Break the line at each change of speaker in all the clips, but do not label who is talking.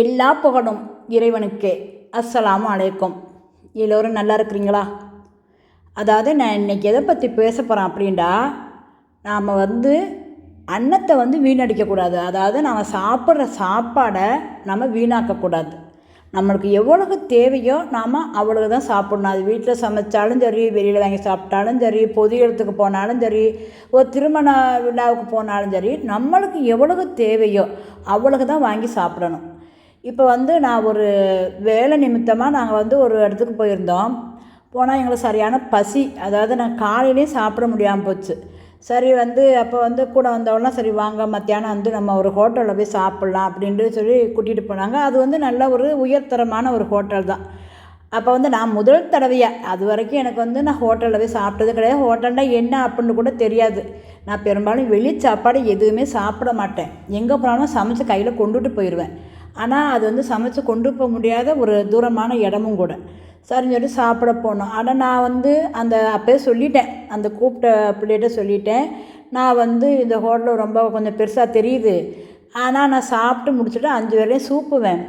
எல்லா புகழும் இறைவனுக்கே. அஸ்ஸலாமு அலைக்கும். எல்லோரும் நல்லா இருக்கிறீங்களா? அதாவது நான் இன்றைக்கி எதை பற்றி பேச போகிறேன் அப்படின்டா நாம் வந்து அன்னத்தை வந்து வீணடிக்கக்கூடாது அதாவது நாம் சாப்பிட்ற சாப்பாடை நம்ம வீணாக்கக்கூடாது நம்மளுக்கு எவ்வளவு தேவையோ நாம் அவ்வளவு தான் சாப்பிட்ணும். அது வீட்டில் சமைச்சாலும் சரி வெளியில் வாங்கி சாப்பிட்டாலும் சரி பொது இடத்துக்கு போனாலும் சரி ஒரு திருமண விழாவுக்கு போனாலும் சரி நம்மளுக்கு எவ்வளவு தேவையோ அவ்வளவு தான் வாங்கி சாப்பிடணும். இப்போ வந்து நான் ஒரு வேலை நிமித்தமாக நாங்கள் வந்து ஒரு இடத்துக்கு போயிருந்தோம். போனால் எங்களுக்கு சரியான பசி அதாவது நான் காலையிலேயும் சாப்பிட முடியாமல் போச்சு. சரி வந்து அப்போ வந்து கூட வந்தவங்களாம் சரி வாங்க மத்தியானம் வந்து நம்ம ஒரு ஹோட்டலில் போய் சாப்பிட்லாம் அப்படின்ட்டு சொல்லி கூட்டிகிட்டு போனாங்க. அது வந்து நல்ல ஒரு உயர்தரமான ஒரு ஹோட்டல் தான். அப்போ வந்து நான் முதல் தடவையாக அது வரைக்கும் எனக்கு வந்து நான் ஹோட்டலில் போய் சாப்பிட்டது கிடையாது. ஹோட்டல்னால் என்ன அப்படின்னு கூட தெரியாது. நான் பெரும்பாலும் வெளி சாப்பாடு எதுவுமே சாப்பிட மாட்டேன். எங்கே போனாலும் சமைச்சு கையில் கொண்டுட்டு போயிடுவேன் ஆனால் அது வந்து சமைச்சு கொண்டு போக முடியாத ஒரு தூரமான இடமும் கூட. சரின்னு சொல்லிட்டு சாப்பிட போனோம். ஆனால் நான் வந்து அந்த அப்போயே சொல்லிட்டேன். அந்த கூப்பிட்ட பிள்ளைகிட்ட சொல்லிட்டேன். நான் வந்து இந்த ஹோட்டலில் ரொம்ப கொஞ்சம் பெருசாக தெரியுது. ஆனால் நான் சாப்பிட்டு முடிச்சுட்டு அஞ்சு வேலையும் சூப்புவேன்.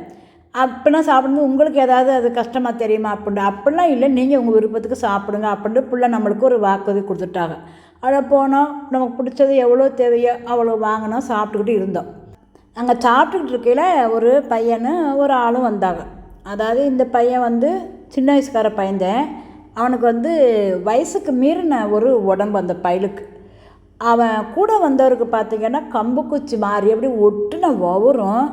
அப்படின்னா சாப்பிடும்போது உங்களுக்கு ஏதாவது அது கஷ்டமாக தெரியுமா அப்படின்ட்டு. அப்படிலாம் இல்லை. நீங்கள் உங்கள் விருப்பத்துக்கு சாப்பிடுங்க அப்படின்ட்டு பிள்ளை நம்மளுக்கு ஒரு வாக்குறுதி கொடுத்துட்டாங்க. அதில் போனோம். நமக்கு பிடிச்சது எவ்வளோ தேவையோ அவ்வளோ வாங்கினோம். சாப்பிட்டுக்கிட்டு இருந்தோம். அங்கே சாப்பிட்டுக்கிட்டு இருக்கையில் ஒரு பையனும் ஒரு ஆளும் வந்தாங்க. அதாவது இந்த பையன் வந்து சின்ன வயசுக்கார பையன்தான். அவனுக்கு வந்து வயசுக்கு மீறின ஒரு உடம்பு அந்த பயலுக்கு. அவன் கூட வந்தவருக்கு பார்த்திங்கன்னா கம்பு குச்சி மாறி அப்படி ஒட்டுன வவரும்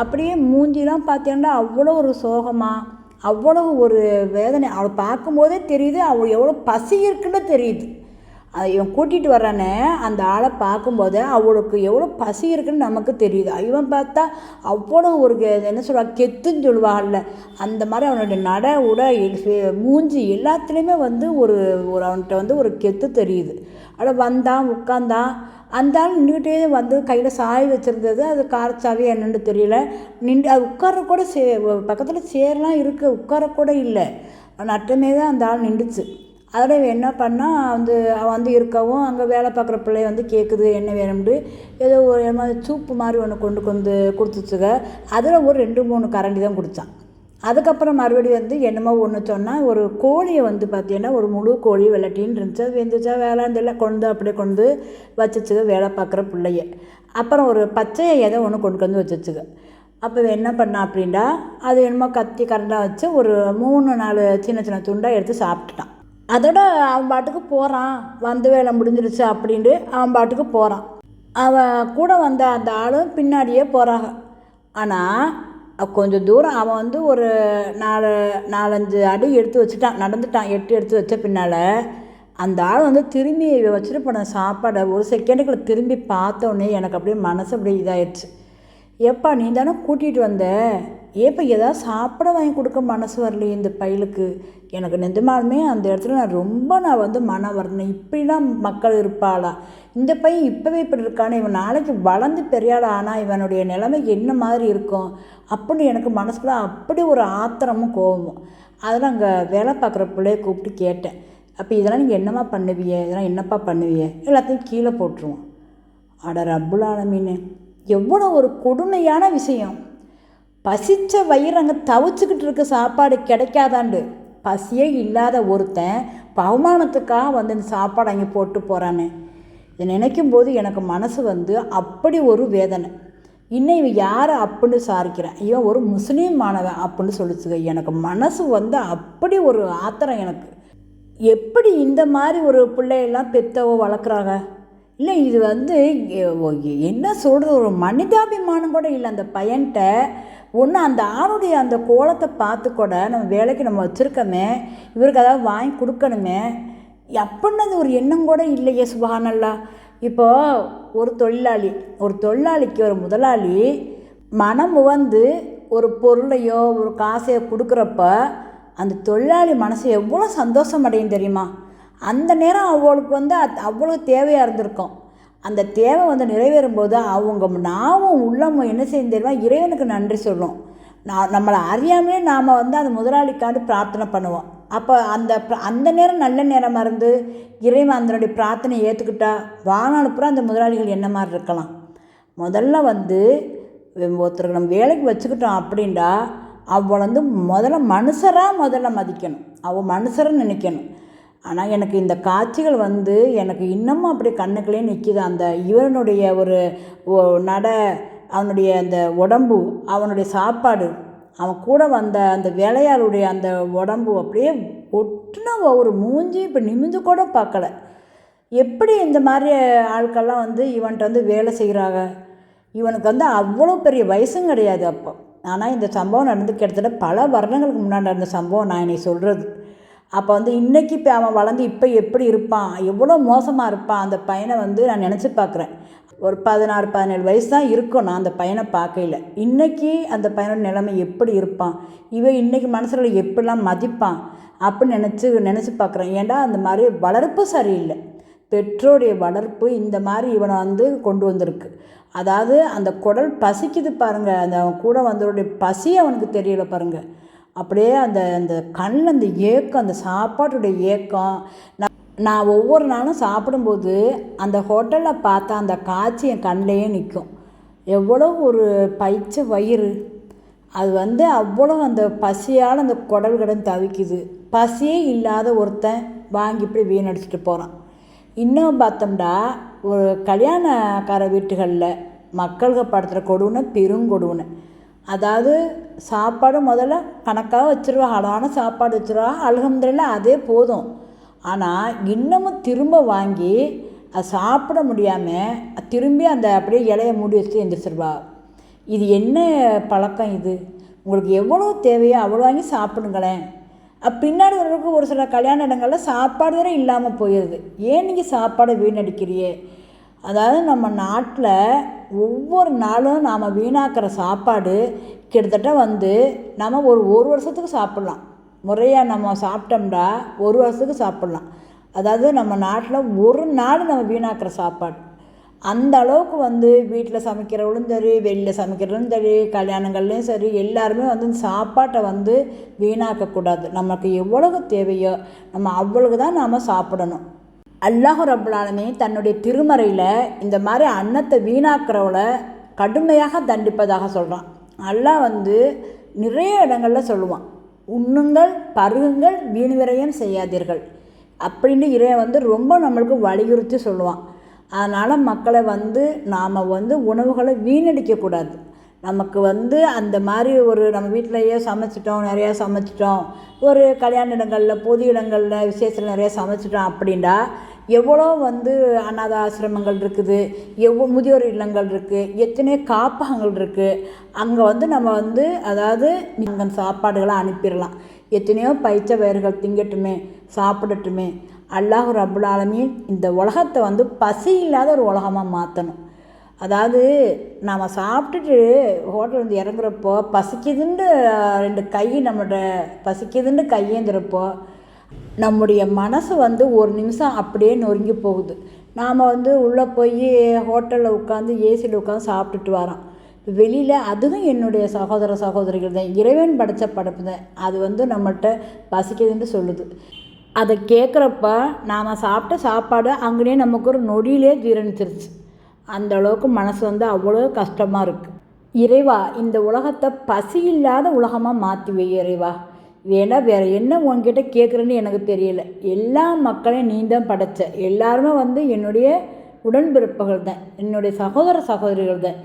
அப்படியே மூஞ்சிலாம் பார்த்தீங்கன்னா அவ்வளோ ஒரு சோகமாக அவ்வளோ ஒரு வேதனை. அவளை பார்க்கும்போதே தெரியுது அவள் எவ்வளோ பசி இருக்குன்னு தெரியுது. இவன் கூட்டிகிட்டு வர்றானே அந்த ஆளை பார்க்கும்போது அவளுக்கு எவ்வளோ பசி இருக்குன்னு நமக்கு தெரியுது. இவன் பார்த்தா அவ்வளோ ஒரு என்ன சொல்லுவா கெத்துன்னு சொல்லுவாங்கல்ல அந்த மாதிரி அவனுடைய நட உட மூஞ்சி எல்லாத்துலேயுமே வந்து ஒரு ஒரு அவன்கிட்ட வந்து ஒரு கெத்து தெரியுது. அட வந்தான் உட்காந்தான் அந்த ஆள் நின்றுக்கிட்டே வந்து கையில் சாய் வச்சுருந்தது. அது காரச்சாவி என்னென்னு தெரியல. நின்று அது உட்கார கூட சே பக்கத்தில் சேர்லாம் இருக்குது உட்கார இல்லை. நட்டமே தான் அந்த ஆள் நின்றுச்சு. அதில் என்ன பண்ணால் வந்து அவன் வந்து இருக்கவும் அங்கே வேலை பார்க்குற பிள்ளை வந்து கேட்குது என்ன வேணும்னு ஏதோ ஒரு மாதிரி சூப்பு மாதிரி ஒன்று கொண்டு வந்து கொடுத்துச்சுங்க அதில் ஒரு ரெண்டு மூணு கரண்டி தான் குடித்தான் அதுக்கப்புறம் மறுபடியும் வந்து என்னமோ ஒன்று சொன்னால் ஒரு கோழியை வந்து பார்த்தீங்கன்னா ஒரு முழு கோழி வெள்ளட்டின்னு இருந்துச்சு. அது வெந்துச்சா வேளாண்டில் கொண்டு அப்படியே கொண்டு வச்சுச்சுங்க வேலை பார்க்குற பிள்ளைய. அப்புறம் ஒரு பச்சையை எதை ஒன்று கொண்டு வந்து வச்சுச்சுங்க அப்போ என்ன பண்ணான் அப்படின்டா அது என்னமோ கத்தி கரண்டாக வச்சு ஒரு மூணு நாலு சின்ன சின்ன துண்டாக எடுத்து சாப்பிட்டுட்டான். அதோட அவன் பாட்டுக்கு போகிறான் வந்து வேலை முடிஞ்சிருச்சு அப்படின்ட்டு அவன் பாட்டுக்கு போகிறான் அவன் கூட வந்த அந்த ஆளும் பின்னாடியே போகிறாங்க ஆனால் கொஞ்சம் தூரம் அவன் வந்து ஒரு நாலு நாலஞ்சு அடி எடுத்து வச்சுட்டான். நடந்துட்டான். எட்டு எடுத்து வச்ச பின்னால் அந்த ஆள் வந்து திரும்பி வச்சுட்டு போன சாப்பாடை ஒரு செகண்டுக்குள்ள திரும்பி பார்த்தோன்னே எனக்கு அப்படியே மனசு அப்படியே இதாகிடுச்சு எப்பா நீ தானே கூட்டிகிட்டு வந்த? ஏப்போ ஏதாவது சாப்பிட வாங்கி கொடுக்க மனசு வரலையே இந்த பையலுக்கு? எனக்கு நிஜமாலுமே அந்த இடத்துல நான் ரொம்ப நான் வந்து மன வரணும் இப்படிலாம் மக்கள் இருப்பாளா? இந்த பையன் இப்போவே இப்படி இருக்கானே. இவன் நாளைக்கு வளர்ந்து பெரியாள் ஆனால் இவனுடைய நிலைமை என்ன மாதிரி இருக்கும்? அப்படின்னு எனக்கு மனசுக்குள்ள அப்படி ஒரு ஆத்திரமும் கோபமும். அதெல்லாம் அங்கே வேலை பார்க்குற பிள்ளைய கூப்பிட்டு கேட்டேன். அப்போ இதெல்லாம் நீங்கள் என்னம்மா பண்ணுவிய? இதெல்லாம் என்னப்பா பண்ணுவிய? எல்லாத்தையும் கீழே போட்டுருவோம் அட ரப்புலான மீன் எவ்வளோ ஒரு கொடுமையான விஷயம். பசித்த வயிறங்க தவிச்சுக்கிட்டு இருக்க சாப்பாடு கிடைக்காதாண்டு. பசியே இல்லாத ஒருத்தன் பவமானத்துக்காக வந்து இந்த சாப்பாடு அங்கே போட்டு போகிறானே இதை நினைக்கும் போது எனக்கு மனசு வந்து அப்படி ஒரு வேதனை. இன்னும் இவன் யார் அப்படின்னு சாரிக்கிறேன். இவன் ஒரு முஸ்லீம் மாணவன் அப்படின்னு சொல்லிச்சுங்க. எனக்கு மனசு வந்து அப்படி ஒரு ஆத்திரம் எனக்கு. எப்படி இந்த மாதிரி ஒரு பிள்ளையெல்லாம் பெத்தவோ வளர்க்குறாங்க? இல்லை இது வந்து என்ன சொல்கிறது ஒரு மனிதாபிமானம் கூட இல்லை. அந்த பையன்கிட்ட ஒன்று அந்த ஆணுடைய அந்த கோலத்தை பார்த்து கூட நம்ம வேலைக்கு நம்ம வச்சுருக்கோமே இவருக்கு அதாவது வாங்கி கொடுக்கணுமே அப்படின்னது ஒரு எண்ணம் கூட இல்லையே சுபானல்லா இப்போது ஒரு தொழிலாளி ஒரு தொழிலாளிக்கு ஒரு முதலாளி மனம் வந்து ஒரு பொருளையோ ஒரு காசையோ கொடுக்குறப்ப அந்த தொழிலாளி மனசு எவ்வளோ சந்தோஷம் அடையும் தெரியுமா? அந்த நேரம் அவளுக்கு வந்து அவ்வளோ தேவையாக இருந்திருக்கும். அந்த தேவை வந்து நிறைவேறும் போது அவங்க நாமும் உள்ளமும் என்ன செய்யும் இறைவனுக்கு நன்றி சொல்லும் நான் நம்மளை அறியாமலே நாம் வந்து அந்த முதலாளிக்காண்டு பிரார்த்தனை பண்ணுவோம். அப்போ அந்த அந்த நேரம் நல்ல நேரமாக இருந்து இறைவன் அதனுடைய பிரார்த்தனை ஏற்றுக்கிட்டா வானாலுப்புறம் அந்த முதலாளிகள் என்ன மாதிரி இருக்கலாம்? முதல்ல வந்து ஒருத்தருக்கு நம்ம வேலைக்கு வச்சுக்கிட்டோம் அப்படின்டா அவளை வந்து முதல்ல மனுஷராக முதல்ல மதிக்கணும். அவள் மனுஷரை நினைக்கணும். ஆனால் எனக்கு இந்த காட்சிகள் வந்து எனக்கு இன்னமும் அப்படி கண்ணுக்குள்ளே நிற்கிது அந்த இவனுடைய ஒரு நட அவனுடைய அந்த உடம்பு அவனுடைய சாப்பாடு அவன் கூட வந்த அந்த வேலையாளுடைய அந்த உடம்பு அப்படியே ஒட்டுன ஒரு மூஞ்சி இப்போ நிமிந்து கூட பார்க்கல. எப்படி இந்த மாதிரி ஆட்கள்லாம் வந்து இவன்கிட்ட வந்து வேலை செய்கிறாங்க இவனுக்கு வந்து அவ்வளோ பெரிய வயசும் கிடையாது அப்போ. ஆனால் இந்த சம்பவம் நடந்து கிட்டத்தட்ட பல வருடங்களுக்கு முன்னாடி நடந்த சம்பவம் நான் இன்னைக்கு சொல்கிறது அப்போ வந்து இன்றைக்கி இப்போ அவன் வளர்ந்து இப்போ எப்படி இருப்பான்? எவ்வளோ மோசமாக இருப்பான்? அந்த பையனை வந்து நான் நினச்சி பார்க்குறேன். ஒரு பதினாறு பதினேழு வயசு தான் இருக்கும் நான் அந்த பையனை பார்க்கையில. இன்றைக்கி அந்த பையனோட நிலைமை எப்படி இருப்பான்? இவன் இன்றைக்கி மனசில் எப்படிலாம் மதிப்பான்? அப்படின்னு நினச்சி நினச்சி பார்க்குறேன். ஏன்டா அந்த மாதிரி வளர்ப்பு சரியில்லை. பெற்றோருடைய வளர்ப்பு இந்த மாதிரி இவனை வந்து கொண்டு வந்திருக்கு. அதாவது அந்த குடல் பசிக்குது பாருங்கள் அந்த அவன் கூட வந்தவருடைய பசி அவனுக்கு தெரியலை பாருங்கள் அப்படியே அந்த அந்த கண்ணில் அந்த ஏக்கம் அந்த சாப்பாட்டுடைய ஏக்கம். நான் நான் ஒவ்வொரு நாளும் சாப்பிடும்போது அந்த ஹோட்டலில் பார்த்தா அந்த காட்சி என் கண்ணிலேயே நிற்கும் எவ்வளோ ஒரு பயிற்ச வயிறு. அது வந்து அவ்வளோ அந்த பசியால் அந்த குடல் கடன் தவிக்குது. பசியே இல்லாத ஒருத்தன் வாங்கி இப்படி வீணடிச்சிட்டு போகிறான் இன்னும் பார்த்தோம்டா ஒரு கல்யாணக்கார வீட்டுகளில் மக்களுக்கு படுத்துகிற கொடுன்னு பெருங்கொடுமை அதாவது சாப்பாடு முதல்ல கணக்காக வச்சுருவா அழகான சாப்பாடு வச்சுருவா. அல்ஹம்துலில்லா அதே போதும். ஆனால் இன்னமும் திரும்ப வாங்கி அது சாப்பிட முடியாமல் திரும்பி அந்த அப்படியே இலைய மூடி வச்சு எந்திரிச்சிருவா. இது என்ன பழக்கம் இது? உங்களுக்கு எவ்வளோ தேவையோ அவ்வளோ வாங்கி சாப்பிடுங்களேன். பின்னாடி வரவங்களுக்கு ஒரு சில கல்யாண இடங்களில் சாப்பாடு வேறு இல்லாமல் போயிடுது ஏன் நீங்கள் சாப்பாடை வீணடிக்கிறியே அதாவது நம்ம நாட்டில் ஒவ்வொரு நாளும் நாம் வீணாக்கிற சாப்பாடு கிட்டத்தட்ட வந்து நம்ம ஒரு ஒரு வருஷத்துக்கு சாப்பிட்லாம். முறையாக நம்ம சாப்பிட்டோம்டா ஒரு வருஷத்துக்கு சாப்பிட்லாம். அதாவது நம்ம நாட்டில் ஒரு நாள் நம்ம வீணாக்கிற சாப்பாடு. அந்த அளவுக்கு வந்து வீட்டில் சமைக்கிறவளும் சரி வெளியில் சமைக்கிறவளும் சரி கல்யாணங்கள்லேயும் சரி எல்லாருமே வந்து இந்த சாப்பாட்டை வந்து வீணாக்கக்கூடாது. நமக்கு எவ்வளவு தேவையோ நம்ம அவ்வளவு தான் நாம் சாப்பிடணும். அல்லாஹ் ரபுல்லாலுமே தன்னுடைய திருமறையில் இந்த மாதிரி அன்னத்தை வீணாக்கிறவளை கடுமையாக தண்டிப்பதாக சொல்கிறான் அல்லாஹ் வந்து நிறைய இடங்களில் சொல்லுவான். உண்ணுங்கள் பருகுங்கள் வீண் விரயம் செய்யாதீர்கள். அப்படின்னு இறைய வந்து ரொம்ப நம்மளுக்கு வலியுறுத்தி சொல்லுவான். அதனால் மக்களை வந்து நாம் வந்து உணவுகளை வீணடிக்கக்கூடாது நமக்கு வந்து அந்த மாதிரி ஒரு நம்ம வீட்டிலையே சமைச்சிட்டோம் நிறையா சமைச்சிட்டோம். ஒரு கல்யாண இடங்களில் பொது இடங்களில் விசேஷத்தில் நிறையா சமைச்சிட்டோம் அப்படின்டா எவ்வளோ வந்து அனாத ஆசிரமங்கள் இருக்குது எவ்வளோ முதியோர் இல்லங்கள் இருக்குது எத்தனையோ காப்பகங்கள் இருக்குது அங்கே வந்து நம்ம வந்து அதாவது அங்கே சாப்பாடுகளை அனுப்பிடலாம். எத்தனையோ பயிற்ச வயர்கள் திங்கட்டுமே சாப்பிடட்டுமே அல்லாஹ் ரபுல் ஆலமின் இந்த உலகத்தை வந்து பசி இல்லாத ஒரு உலகமாக மாற்றணும் அதாவது நாம் சாப்பிட்டுட்டு ஹோட்டல் வந்து இறங்குறப்போ பசிக்குதுன்னு ரெண்டு கை நம்மளோட பசிக்குதுன்னு கையேந்துறப்போ நம்முடைய மனசு வந்து ஒரு நிமிஷம் அப்படியே நொறுங்கி போகுது. நாம் வந்து உள்ளே போய் ஹோட்டலில் உட்காந்து ஏசியில் உட்காந்து சாப்பிட்டுட்டு வரோம். வெளியில் அதுவும் என்னுடைய சகோதர சகோதரிகள் தான். இறைவன் படைத்த படைப்பு தான். அது வந்து நம்மகிட்ட பசிக்குதுன்னு சொல்லுது. அதை கேட்குறப்ப நாம் சாப்பிட்ட சாப்பாடு அங்கேயே நமக்கு ஒரு நொடியிலே ஜீரணிச்சிருச்சு. அந்த அளவுக்கு மனசு வந்து அவ்வளோ கஷ்டமாக இருக்குது இறைவா இந்த உலகத்தை பசி இல்லாத உலகமாக மாற்றி வை இறைவா. ஏன்னா வேறு என்ன உன்கிட்ட கேட்குறேன்னு எனக்கு தெரியல. எல்லா மக்களையும் நீ தான் படைச்ச. எல்லாருமே வந்து என்னுடைய உடன்பிறப்புகள் தான். என்னுடைய சகோதர சகோதரிகள் தான்.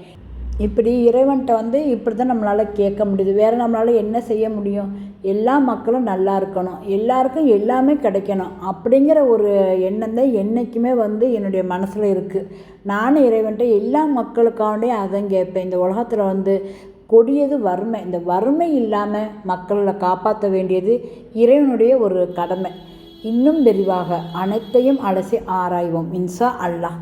இப்படி இறைவன்கிட்ட வந்து இப்படி தான் நம்மளால் கேட்க முடியுது. வேறு நம்மளால் என்ன செய்ய முடியும்? எல்லா மக்களும் நல்லா இருக்கணும். எல்லாருக்கும் எல்லாமே கிடைக்கணும். அப்படிங்கிற ஒரு எண்ணம் தான் என்றைக்குமே வந்து என்னுடைய மனசில் இருக்குது நானும் இறைவன்கிட்ட எல்லா மக்களுக்காண்டியும் அதான் கேட்பேன். இந்த உலகத்தில் வந்து கொடியது வறுமை. இந்த வறுமை இல்லாமல் மக்களை காப்பாற்ற வேண்டியது இறைவனுடைய ஒரு கடமை. இன்னும் விரிவாக அனைத்தையும் அலசி ஆராய்வோம். இன்சா அல்லாஹ்.